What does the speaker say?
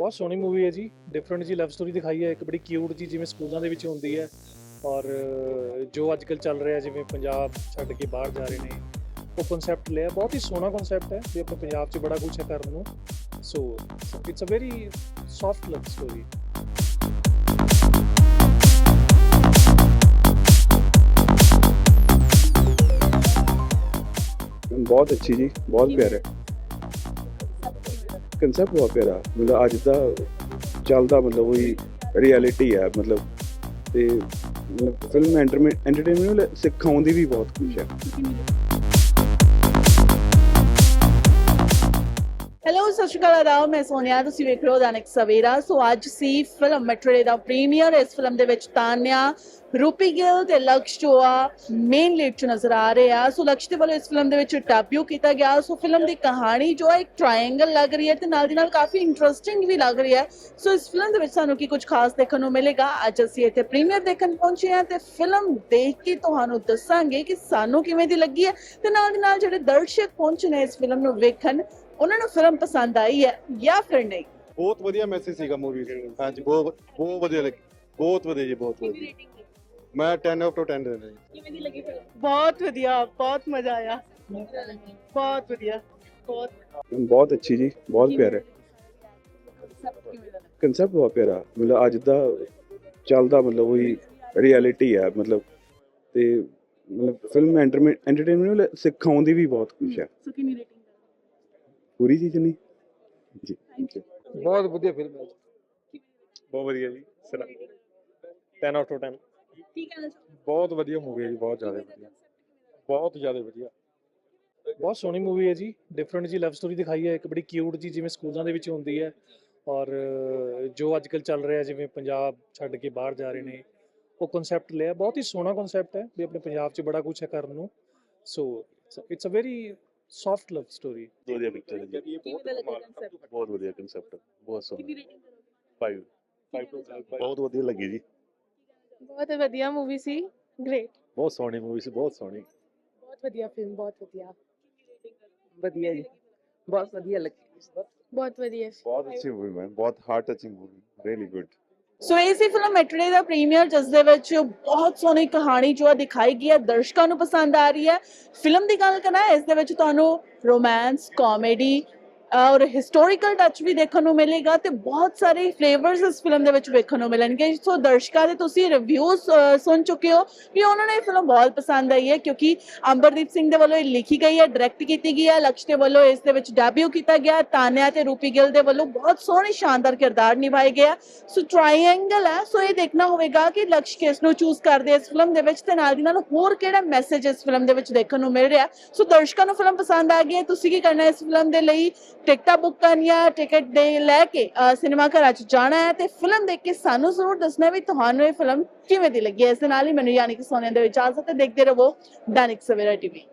ਬਹੁਤ ਸੋਹਣੀ ਮੂਵੀ ਹੈ ਜੀ। ਡਿਫਰੈਂਟ ਜੀ ਲਵ ਸਟੋਰੀ ਦਿਖਾਈ ਹੈ। ਇੱਕ ਬੜੀ ਕਿਊਟ ਜੀ ਜਿਵੇਂ ਸਕੂਲਾਂ ਦੇ ਵਿੱਚ ਹੁੰਦੀ ਹੈ। ਔਰ ਜੋ ਅੱਜ ਚੱਲ ਰਿਹਾ ਜਿਵੇਂ ਪੰਜਾਬ ਛੱਡ ਕੇ ਬਾਹਰ ਜਾ ਰਹੇ ਨੇ, ਉਹ ਕਨਸੈਪਟ ਲਿਆ। ਬਹੁਤ ਹੀ ਸੋਹਣਾ ਕਨਸੈਪਟ ਹੈ ਵੀ ਆਪਣੇ ਪੰਜਾਬ 'ਚ ਬੜਾ ਕੁਝ ਹੈ ਕਰਨ ਨੂੰ। So it's a very soft love story ਬਹੁਤ ਅੱਛੀ ਜੀ, ਬਹੁਤ ਪਿਆਰਾ। ਕਨਸੈਪਟ ਬਹੁਤ ਪਿਆਰਾ ਮਤਲਬ ਅੱਜ ਦਾ ਚੱਲਦਾ ਮਤਲਬ ਉਹੀ ਰਿਐਲਿਟੀ ਹੈ ਮਤਲਬ ਤੇ ਮਤਲਬ ਫਿਲਮ ਐਂਟਰਟੇਨਮੈਂਟ ਸਿਖਾਉਂਦੀ ਵੀ ਬਹੁਤ ਕੁਝ ਹੈ ਹੈਲੋ ਸਤਿ ਸ਼੍ਰੀ ਅਕਾਲ ਆਦਾਬ ਮੈਂ ਸੋਨੀਆ, ਤੁਸੀਂ ਵੇਖ ਰਹੇ ਹੋ ਦੈਨਿਕ ਸਵੇਰਾ। ਸੋ ਅੱਜ ਸੀ ਫਿਲਮ ਮੈਟਰੋ ਦਾ ਪ੍ਰੀਮੀਅਰ ਇਸ ਫਿਲਮ ਦੇ ਵਿੱਚ ਤਾਨਿਆ, ਰੂਪੀ ਗਿੱਲ ਤੇ ਲਕਸ਼ ਚੋਆ ਮੇਨ ਲੀਡ ਚ ਨਜ਼ਰ ਆ ਰਹੇ ਆ। ਸੋ ਲਕਸ਼ ਦੇ ਵੱਲੋਂ ਇਸ ਫਿਲਮ ਦੇ ਵਿੱਚ ਡੈਬਿਊ ਕੀਤਾ ਗਿਆ। ਸੋ ਫਿਲਮ ਦੀ ਕਹਾਣੀ ਜੋ ਹੈ, ਇੱਕ ਟ੍ਰਾਇੰਗਲ ਲੱਗ ਰਹੀ ਹੈ ਤੇ ਨਾਲ ਦੀ ਨਾਲ ਕਾਫੀ ਇੰਟਰਸਟਿੰਗ ਵੀ ਲੱਗ ਰਹੀ ਹੈ। ਸੋ ਇਸ ਫਿਲਮ ਦੇ ਵਿੱਚ ਸਾਨੂੰ ਕੀ ਕੁਝ ਖਾਸ ਦੇਖਣ ਨੂੰ ਮਿਲੇਗਾ? ਅੱਜ ਅਸੀਂ ਇੱਥੇ ਪ੍ਰੀਮੀਅਰ ਦੇਖਣ ਪਹੁੰਚੇ ਹਾਂ ਤੇ ਫਿਲਮ ਦੇਖ ਕੇ ਤੁਹਾਨੂੰ ਦੱਸਾਂਗੇ ਕਿ ਸਾਨੂੰ ਕਿਵੇਂ ਦੀ ਲੱਗੀ ਹੈ ਤੇ ਨਾਲ ਦੀ ਨਾਲ ਜਿਹੜੇ ਦਰਸ਼ਕ ਪਹੁੰਚੇ ਨੇ ਇਸ ਫਿਲਮ ਨੂੰ ਵੇਖਣ ਉਹਨਾਂ ਨੂੰ ਫਿਲਮ ਪਸੰਦ ਆਈ ਹੈ ਜਾਂ ਫਿਰ ਨਹੀਂ? ਬਹੁਤ ਵਧੀਆ ਮੈਸੇਜ ਸੀਗਾ ਮੂਵੀ ਹਾਂਜੀ ਬਹੁਤ ਬਹੁਤ ਵਧੀਆ ਲੱਗੀ। ਬਹੁਤ ਵਧੀਆ ਜੀ ਬਹੁਤ ਵਧੀਆ। ਮੈਂ 10 ਆਊਟ ਆਫ 10 ਦੇਣਾ ਜੀ। ਕਿਵੇਂ ਦੀ ਲੱਗੀ ਫਿਲਮ ਬਹੁਤ ਵਧੀਆ ਬਹੁਤ ਮਜ਼ਾ ਆਇਆ। ਬਹੁਤ ਵਧੀਆ ਬਹੁਤ ਬਹੁਤ ਅੱਛੀ ਜੀ ਬਹੁਤ ਪਿਆਰਾ। ਦਾ ਕਨਸੈਪਟ ਬਹੁਤ ਪਿਆਰਾ। ਮਤਲਬ ਅੱਜ ਦਾ ਚੱਲਦਾ ਮਤਲਬ ਉਹੀ ਰਿਐਲਿਟੀ ਹੈ ਮਤਲਬ ਤੇ ਮਤਲਬ ਫਿਲਮ ਐਂਟਰਟੇਨਮੈਂਟ ਸਿਖਾਉਂਦੀ ਵੀ ਬਹੁਤ ਕੁਝ ਹੈ ਸੋ ਕਿੰਨੀ ਰੇਟਿੰਗ ਪੂਰੀ ਚੀਜ਼ ਨਹੀਂ ਜੀ ਥੈਂਕ ਯੂ ਬਹੁਤ ਵਧੀਆ ਫਿਲਮ ਹੈ ਬਹੁਤ ਵਧੀਆ ਜੀ 10 ਆਊਟ ਆਫ 10 ਕੀ ਚਾਹੋਗੇ? ਬਹੁਤ ਵਧੀਆ ਮੂਵੀ ਹੈ ਜੀ ਬਹੁਤ ਜ਼ਿਆਦਾ ਵਧੀਆ। ਬਹੁਤ ਜ਼ਿਆਦਾ ਵਧੀਆ। ਬਹੁਤ ਸੋਹਣੀ ਮੂਵੀ ਹੈ ਜੀ ਡਿਫਰੈਂਟ ਜੀ ਲਵ ਸਟੋਰੀ ਦਿਖਾਈ ਹੈ ਇੱਕ ਬੜੀ ਕਿਊਟ ਜੀ ਜਿਵੇਂ ਸਕੂਲਾਂ ਦੇ ਵਿੱਚ ਹੁੰਦੀ ਹੈ। ਔਰ ਜੋ ਅੱਜ ਕੱਲ ਚੱਲ ਰਿਹਾ ਜਿਵੇਂ ਪੰਜਾਬ ਛੱਡ ਕੇ ਬਾਹਰ ਜਾ ਰਹੇ ਨੇ ਉਹ ਕਨਸੈਪਟ ਲਿਆ। ਬਹੁਤ ਹੀ ਸੋਹਣਾ ਕਨਸੈਪਟ ਹੈ ਵੀ ਆਪਣੇ ਪੰਜਾਬ 'ਚ ਬੜਾ ਕੁਝ ਹੈ ਕਰਨ ਨੂੰ। So it's a very soft love story ਵਧੀਆ ਪਿਕਚਰ ਹੈ ਜੀ ਕਿਵੇਂ ਦਾ ਲੱਗਾ concept? ਬਹੁਤ ਵਧੀਆ ਕਨਸੈਪਟ ਬਹੁਤ ਕਿੰਨੀ ਸੋਹਣਾ ਰੇਟਿੰਗ ਕਰੋਗੇ 5 ਬਹੁਤ ਵਧੀਆ ਲੱਗੀ ਜੀ ਬਹੁਤ ਵਧੀਆ ਮੂਵੀ ਸੀ ਗ੍ਰੇਟ ਬਹੁਤ ਸੋਹਣੀ ਮੂਵੀ ਸੀ ਬਹੁਤ ਸੋਹਣੀ ਬਹੁਤ ਵਧੀਆ ਫਿਲਮ ਬਹੁਤ ਵਧੀਆ ਵਧੀਆ ਜੀ ਬਹੁਤ ਵਧੀਆ ਲੱਗੀ ਬਹੁਤ ਵਧੀਆ ਸੀ ਬਹੁਤ ਅੱਛੀ ਮੂਵੀ ਮੈਂ ਬਹੁਤ heart touching movie really good so ਇਹ ਸੀ ਫਿਲਮ ਮੈਟੜੇ ਦਾ ਪ੍ਰੀਮੀਅਰ ਜਿਸ ਦੇ ਵਿੱਚ ਬਹੁਤ ਸੋਹਣੀ ਕਹਾਣੀ ਜੋ ਹੈ ਦਿਖਾਈ ਗਈ ਹੈ ਦਰਸ਼ਕਾਂ ਨੂੰ ਪਸੰਦ ਆ ਰਹੀ ਹੈ ਫਿਲਮ ਦੀ ਗੱਲ ਕਰਾਂ, ਇਸ ਦੇ ਵਿੱਚ ਤੁਹਾਨੂੰ ਰੋਮਾਂਸ ਕਾਮੇਡੀ ਔਰ ਹਿਸਟੋਰੀਕਲ ਟੱਚ ਵੀ ਦੇਖਣ ਨੂੰ ਮਿਲੇਗਾ ਤੇ ਬਹੁਤ ਸਾਰੇ ਫਲੇਵਰਸ ਇਸ ਫਿਲਮ ਦੇ ਵਿੱਚ ਵੇਖਣ ਨੂੰ ਮਿਲਣਗੇ। ਸੋ ਦਰਸ਼ਕਾਂ ਦੇ ਤੁਸੀਂ ਰਿਵਿਊਜ਼ ਸੁਣ ਚੁੱਕੇ ਹੋ ਕਿ ਉਹਨਾਂ ਨੂੰ ਇਹ ਫਿਲਮ ਬਹੁਤ ਪਸੰਦ ਆਈ ਹੈ ਕਿਉਂਕਿ ਅੰਬਰਦੀਪ ਸਿੰਘ ਦੇ ਵੱਲੋਂ ਇਹ ਲਿਖੀ ਗਈ ਹੈ ਡਾਇਰੈਕਟ ਕੀਤੀ ਗਈ ਹੈ, ਲਕਸ਼ ਦੇ ਵੱਲੋਂ ਇਸ ਦੇ ਵਿੱਚ ਡੈਬਿਊ ਕੀਤਾ ਗਿਆ ਤਾਨਿਆ ਤੇ ਰੂਪੀ ਗਿੱਲ ਦੇ ਵੱਲੋਂ ਬਹੁਤ ਸੋਹਣੇ ਸ਼ਾਨਦਾਰ ਕਿਰਦਾਰ ਨਿਭਾਏ ਗਏ ਆ। ਸੋ ਟ੍ਰਾਇੰਗਲ ਹੈ, ਸੋ ਇਹ ਦੇਖਣਾ ਹੋਵੇਗਾ ਕਿ ਲਕਸ਼ ਕਿਸ ਨੂੰ ਚੂਜ਼ ਕਰਦੇ ਇਸ ਫਿਲਮ ਦੇ ਵਿੱਚ ਤੇ ਨਾਲ ਦੀ ਨਾਲ ਹੋਰ ਕਿਹੜਾ ਮੈਸੇਜ ਇਸ ਫਿਲਮ ਦੇ ਵਿੱਚ ਦੇਖਣ ਨੂੰ ਮਿਲ ਰਿਹਾ। ਸੋ ਦਰਸ਼ਕਾਂ ਨੂੰ ਫਿਲਮ ਪਸੰਦ ਆ ਗਈ ਹੈ, ਤੁਸੀਂ ਕੀ ਕਰਨਾ ਇਸ ਫਿਲਮ ਦੇ ਲਈ? ਟਿਕਟਾਂ ਬੁੱਕ ਕਰਨੀਆਂ, ਟਿਕਟ ਦੇ ਲੈ ਕੇ ਸਿਨੇਮਾ ਘਰਾਂ 'ਚ ਜਾਣਾ ਹੈ ਤੇ ਫਿਲਮ ਦੇਖ ਕੇ ਸਾਨੂੰ ਜ਼ਰੂਰ ਦੱਸਣਾ ਵੀ ਤੁਹਾਨੂੰ ਇਹ ਫਿਲਮ ਕਿਵੇਂ ਦੀ ਲੱਗੀ ਹੈ। ਇਸ ਦੇ ਨਾਲ ਹੀ ਮੈਨੂੰ ਯਾਨੀ ਕਿ ਸੋਨੇ ਦੇ ਇਜਾਜ਼ਤ ਹੈ ਦੇਖਦੇ ਰਹੋ, ਦੈਨਿਕ ਸਵੇਰਾ ਟੀਵੀ।